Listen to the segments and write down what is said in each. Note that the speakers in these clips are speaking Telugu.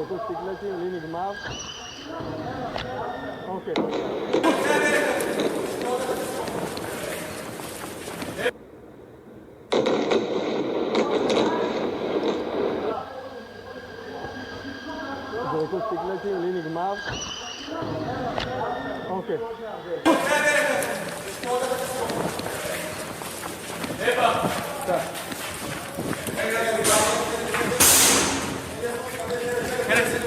otosikletin elini gmav. Okey. Otosikletin elini gmav. Okey. ペレス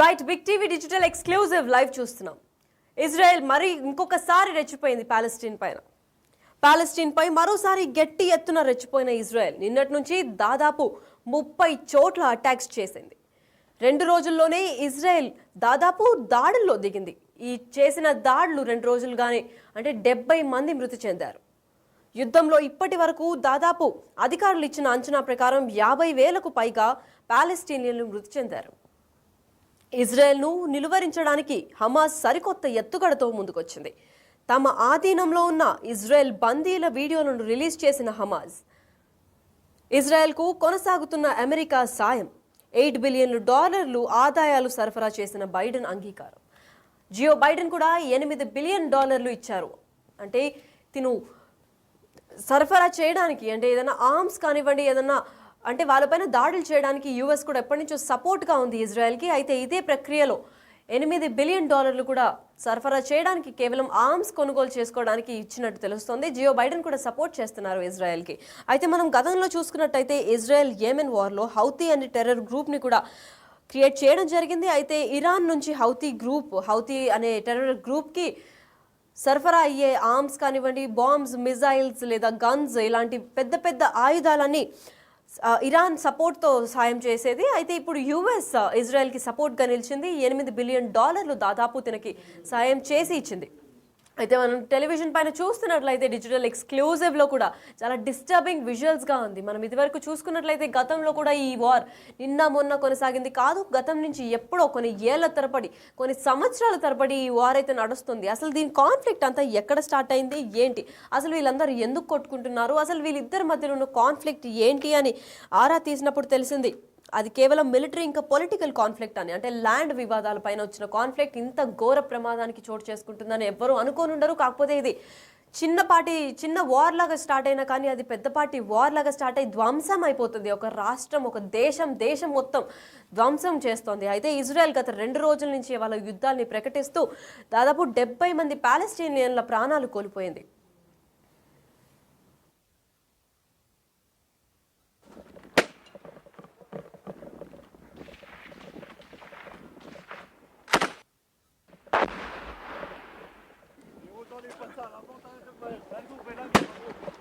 right big TV digital exclusive live చూస్తున్నాం. ఇజ్రాయెల్ మరి ఇంకొకసారి రెచ్చిపోయింది పాలెస్టీన్ పైన. ప్యాలెస్టీన్ పై మరోసారి గట్టి ఎత్తున రెచ్చిపోయిన ఇజ్రాయెల్ నిన్నటి నుంచి దాదాపు ముప్పై చోట్ల అటాక్స్ చేసింది. రెండు రోజుల్లోనే ఇజ్రాయెల్ దాదాపు దాడుల్లో దిగింది. ఈ చేసిన దాడులు రెండు రోజులుగానే అంటే డెబ్బై మంది మృతి చెందారు. యుద్ధంలో ఇప్పటి వరకు దాదాపు అధికారులు ఇచ్చిన అంచనా ప్రకారం యాభై వేలకు పైగా పాలెస్టీనియన్లు మృతి చెందారు. ఇజ్రాయెల్ను నిలువరించడానికి హమాస్ సరికొత్త ఎత్తుగడతో ముందుకొచ్చింది. తమ ఆధీనంలో ఉన్న ఇజ్రాయెల్ బందీల వీడియోలను రిలీజ్ చేసిన హమాజ్ ఇజ్రాయెల్కు కొనసాగుతున్న అమెరికా సాయం ఎయిట్ బిలియన్లు డాలర్లు ఆదాయాలు సరఫరా చేసిన బైడెన్ అంగీకారం. జియో బైడెన్ కూడా ఎనిమిది బిలియన్ డాలర్లు ఇచ్చారు. అంటే తిను సరఫరా చేయడానికి అంటే ఏదైనా ఆర్మ్స్ కానివ్వండి ఏదైనా అంటే వాళ్ళపైన దాడులు చేయడానికి యూఎస్ కూడా ఎప్పటి నుంచో సపోర్ట్గా ఉంది ఇజ్రాయెల్కి. అయితే ఇదే ప్రక్రియలో ఎనిమిది బిలియన్ డాలర్లు కూడా సరఫరా చేయడానికి కేవలం ఆర్మ్స్ కొనుగోలు చేసుకోవడానికి ఇచ్చినట్టు తెలుస్తోంది. జియో బైడెన్ కూడా సపోర్ట్ చేస్తున్నారు ఇజ్రాయెల్కి. అయితే మనం గతంలో చూసుకున్నట్టయితే ఇజ్రాయెల్ యేమెన్ వార్లో హౌతీ అనే టెర్రర్ గ్రూప్ని కూడా క్రియేట్ చేయడం జరిగింది. అయితే ఇరాన్ నుంచి హౌతీ గ్రూప్ హౌతీ అనే టెర్రర్ గ్రూప్కి సరఫరా అయ్యే ఆర్మ్స్ కానివ్వండి బాంబ్స్ మిజైల్స్ లేదా గన్స్ ఇలాంటి పెద్ద పెద్ద ఆయుధాలన్నీ ఇరాన్ సపోర్ట్తో సాయం చేసేది. అయితే ఇప్పుడు యుఎస్ ఇజ్రాయెల్కి సపోర్ట్గా నిలిచింది. ఎనిమిది బిలియన్ డాలర్లు దాదాపు తనకి సాయం చేసి ఇచ్చింది. అయితే మనం టెలివిజన్ పైన చూస్తున్నట్లయితే డిజిటల్ ఎక్స్క్లూజివ్లో కూడా చాలా డిస్టర్బింగ్ విజువల్స్గా ఉంది. మనం ఇదివరకు చూసుకున్నట్లయితే గతంలో కూడా ఈ వార్ నిన్న మొన్న కొనసాగింది కాదు. గతం నుంచి ఎప్పుడో కొన్ని ఏళ్ళ తరబడి కొన్ని సంవత్సరాల తరబడి ఈ వార్ అయితే నడుస్తుంది. అసలు దీని కాన్ఫ్లిక్ట్ అంతా ఎక్కడ స్టార్ట్ అయింది? ఏంటి? అసలు వీళ్ళందరూ ఎందుకు కొట్టుకుంటున్నారు? అసలు వీళ్ళిద్దరి మధ్యలో ఉన్న కాన్ఫ్లిక్ట్ ఏంటి అని ఆరా తీసినప్పుడు తెలిసింది. అది కేవలం మిలిటరీ ఇంకా పొలిటికల్ కాన్ఫ్లిక్ట్ అని. అంటే ల్యాండ్ వివాదాల పైన వచ్చిన కాన్ఫ్లిక్ట్ ఇంత ఘోర ప్రమాదానికి చోటు చేసుకుంటుందని ఎవ్వరూ అనుకోనుండరు కాకపోతే ఇది చిన్నపాటి చిన్న వార్ లాగా స్టార్ట్ అయినా కానీ అది పెద్దపాటి వార్ లాగా స్టార్ట్ అయ్యి ధ్వంసం అయిపోతుంది. ఒక రాష్ట్రం ఒక దేశం దేశం మొత్తం ధ్వంసం చేస్తోంది. అయితే ఇజ్రాయెల్ గత రెండు రోజుల నుంచి వాళ్ళ యుద్ధాల్ని ప్రకటిస్తూ దాదాపు డెబ్బై మంది పాలెస్టీనియన్ల ప్రాణాలు కోల్పోయింది. Ça, la montagne. Allez, vous, vous.